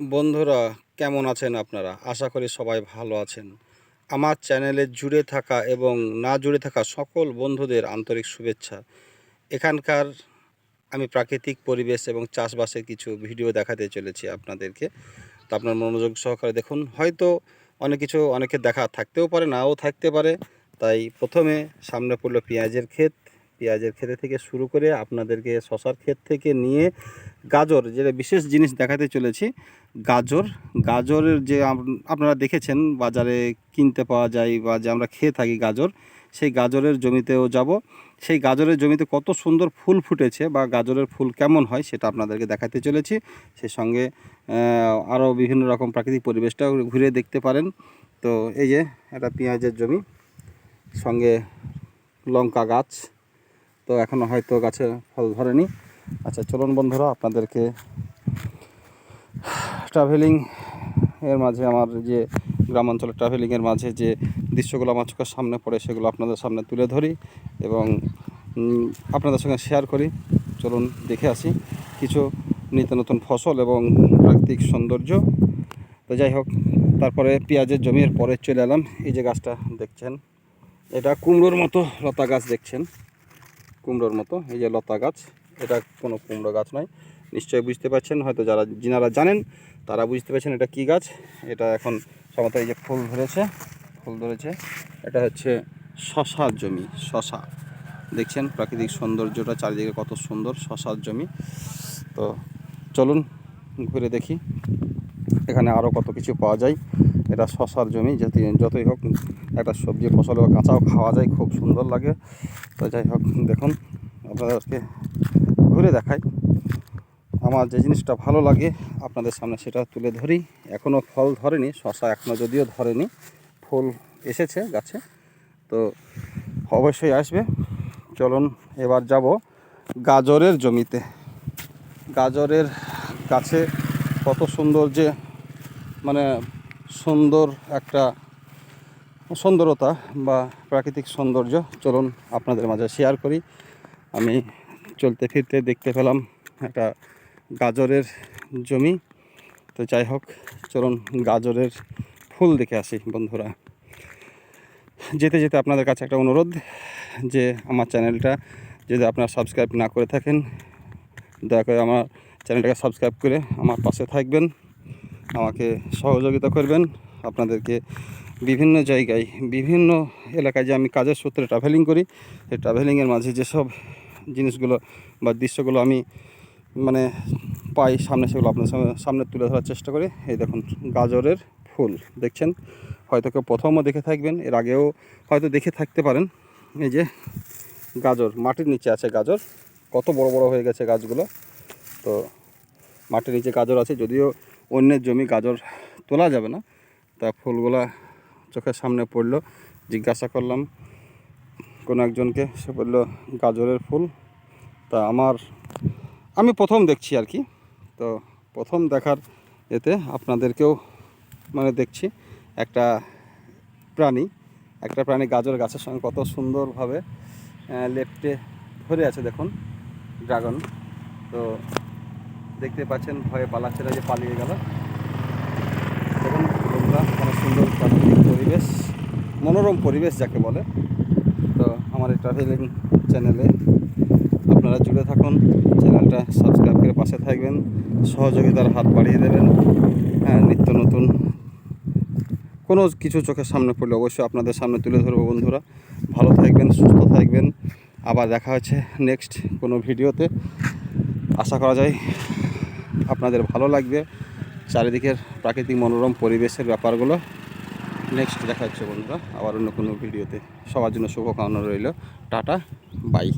বন্ধুরা, কেমন আছেন আপনারা? আশা করি সবাই ভালো আছেন। আমার চ্যানেলে জুড়ে থাকা এবং না জুড়ে থাকা সকল বন্ধুদের আন্তরিক শুভেচ্ছা। এখানকার আমি প্রাকৃতিক পরিবেশ এবং চাষবাসের কিছু ভিডিও দেখাতে চলেছি আপনাদেরকে। তো আপনার মনোযোগ সহকারে দেখুন। হয়তো অনেক কিছু অনেকে দেখা থাকতেও পারে, নাও থাকতে পারে। তাই প্রথমে সামনে পড়ল পেঁয়াজের ক্ষেত। পেঁয়াজের ক্ষেতে থেকে শুরু করে আপনাদেরকে শশার ক্ষেত থেকে নিয়ে গাজর, যেটা বিশেষ জিনিস দেখাতে চলেছি, গাজর। গাজরের যে আপনারা দেখেছেন, বাজারে কিনতে পাওয়া যায় বা যে আমরা খেয়ে থাকি গাজর, সেই গাজরের জমিতেও যাব। সেই গাজরের জমিতে কত সুন্দর ফুল ফুটেছে বা গাজরের ফুল কেমন হয় সেটা আপনাদেরকে দেখাতে চলেছি। সেই সঙ্গে আরও বিভিন্ন রকম প্রাকৃতিক পরিবেশটাও ঘুরে দেখতে পারেন। তো এই যে, একটা পেঁয়াজের জমি, সঙ্গে লঙ্কা গাছ। তো এখনও হয়তো গাছে ফল ধরেনি। আচ্ছা চলুন বন্ধুরা, আপনাদেরকে ট্রাভেলিং এর মাঝে আমার যে গ্রামাঞ্চলের ট্রাভেলিংয়ের মাঝে যে দৃশ্যগুলো আমার চোখের সামনে পড়ে, সেগুলো আপনাদের সামনে তুলে ধরি এবং আপনাদের সঙ্গে শেয়ার করি। চলুন দেখে আসি কিছু নিত্য নতুন ফসল এবং প্রাকৃতিক সৌন্দর্য। তো যাই হোক, তারপরে পেঁয়াজের জমির পরে চলে এলাম। এই যে গাছটা দেখছেন, এটা কুমড়োর মতো লতা গাছ দেখছেন। কুমড়োর মতো, এই যে লতা গাছ। এটা কোনো কুমড়ো গাছ নয়। নিশ্চয়ই বুঝতে পারছেন, হয়তো যারা, যিনারা জানেন, তারা বুঝতে পারছেন এটা কি গাছ। এটা এখন সম্ভবত এই যে ফুল ধরেছে ফুল ধরেছে। এটা হচ্ছে শশার জমি, শশা। দেখছেন প্রাকৃতিক সৌন্দর্যটা চারিদিকে কত সুন্দর, শশার জমি। তো চলুন ঘুরে দেখি, এখানে আরও কত কিছু পাওয়া যায়। এটা শশার জমি, যতই যতই হোক, একটা সবজি ফসল বা কাঁচাও খাওয়া যায়, খুব সুন্দর লাগে। তো যাই হোক, দেখুন, আপনাদেরকে ঘুরে দেখাই। আমার যে জিনিসটা ভালো লাগে আপনাদের সামনে সেটা তুলে ধরি। এখনও ফল ধরেনি, শশা এখনও যদিও ধরেনি, ফুল এসেছে গাছে। তো অবশ্যই আসবে। চলুন এবার যাব গাজরের জমিতে। গাজরের গাছে কত সুন্দর যে মানে সুন্দর একটা সুন্দরতা বা প্রাকৃতিক সৌন্দর্য। চলুন আপনাদের মাঝে শেয়ার করি। আমি চলতে ফিরতে দেখতে পেলাম একটা গাজরের জমি। তো যাই হোক, চলুন গাজরের ফুল দেখে আসি বন্ধুরা। যেতে যেতে আপনাদের কাছে একটা অনুরোধ যে আমার চ্যানেলটা যদি আপনারা সাবস্ক্রাইব না করে থাকেন, দয়া করে আমার চ্যানেলটাকে সাবস্ক্রাইব করে আমার পাশে থাকবেন, আমাকে সহযোগিতা করবেন। আপনাদেরকে বিভিন্ন জায়গায়, বিভিন্ন এলাকায় যে আমি কাজের সূত্রে ট্রাভেলিং করি, সেই ট্রাভেলিংয়ের মাঝে যেসব জিনিসগুলো বা দৃশ্যগুলো আমি মানে পাই সামনে সেগুলো আপনার সামনে- তুলে ধরার চেষ্টা করি। এই দেখুন, গাজরের ফুল, দেখছেন? হয়তো কেউ প্রথমও দেখে থাকবেন, এর আগেও হয়তো দেখে থাকতে পারেন। এই যে গাজর, মাটির নিচে আছে গাজর, কত বড় বড় হয়ে গেছে গাছগুলো। তো মাটির নিচে গাজর আছে, যদিও অন্যের জমি গাজর তোলা যাবে না। তা ফুলগুলা চোখের সামনে পড়ল, জিজ্ঞাসা করলাম কোনো একজনকে, সে বলল, গাজরের ফুল। তা আমার, আমি প্রথম দেখছি আর কি। তো প্রথম দেখার এতে আপনাদেরকেও মানে দেখছি একটা প্রাণী একটা প্রাণী গাজর গাছের সঙ্গে কত সুন্দরভাবে লেপ্টে ধরে আছে দেখুন, ড্রাগন। তো দেখতে পাচ্ছেন, ভয়ে পালাচ্ছে না যে পালিয়ে গেল। দেখুন, বন্ধুরা অনেক সুন্দর পরিবেশ, মনোরম পরিবেশ যাকে বলে। আমার এই ট্রাভেলিং চ্যানেলে আপনারা জুড়ে থাকুন চ্যানেলটা সাবস্ক্রাইব করে পাশে থাকবেন, সহযোগিতার হাত বাড়িয়ে দেবেন হ্যাঁ নিত্য নতুন কোনো কিছু চোখের সামনে পড়লে অবশ্যই আপনাদের সামনে তুলে ধরবো বন্ধুরা। ভালো থাকবেন, সুস্থ থাকবেন। আবার দেখা হচ্ছে নেক্সট কোনো ভিডিওতে। আশা করা যায় আপনাদের ভালো লাগবে। চারিদিকের প্রাকৃতিক মনোরম পরিবেশের ব্যাপারগুলো নেক্সট দেখা হচ্ছে বন্ধুরা আবার অন্য কোনো ভিডিওতে। সবার জন্য শুভকামনা রইল। Tata bye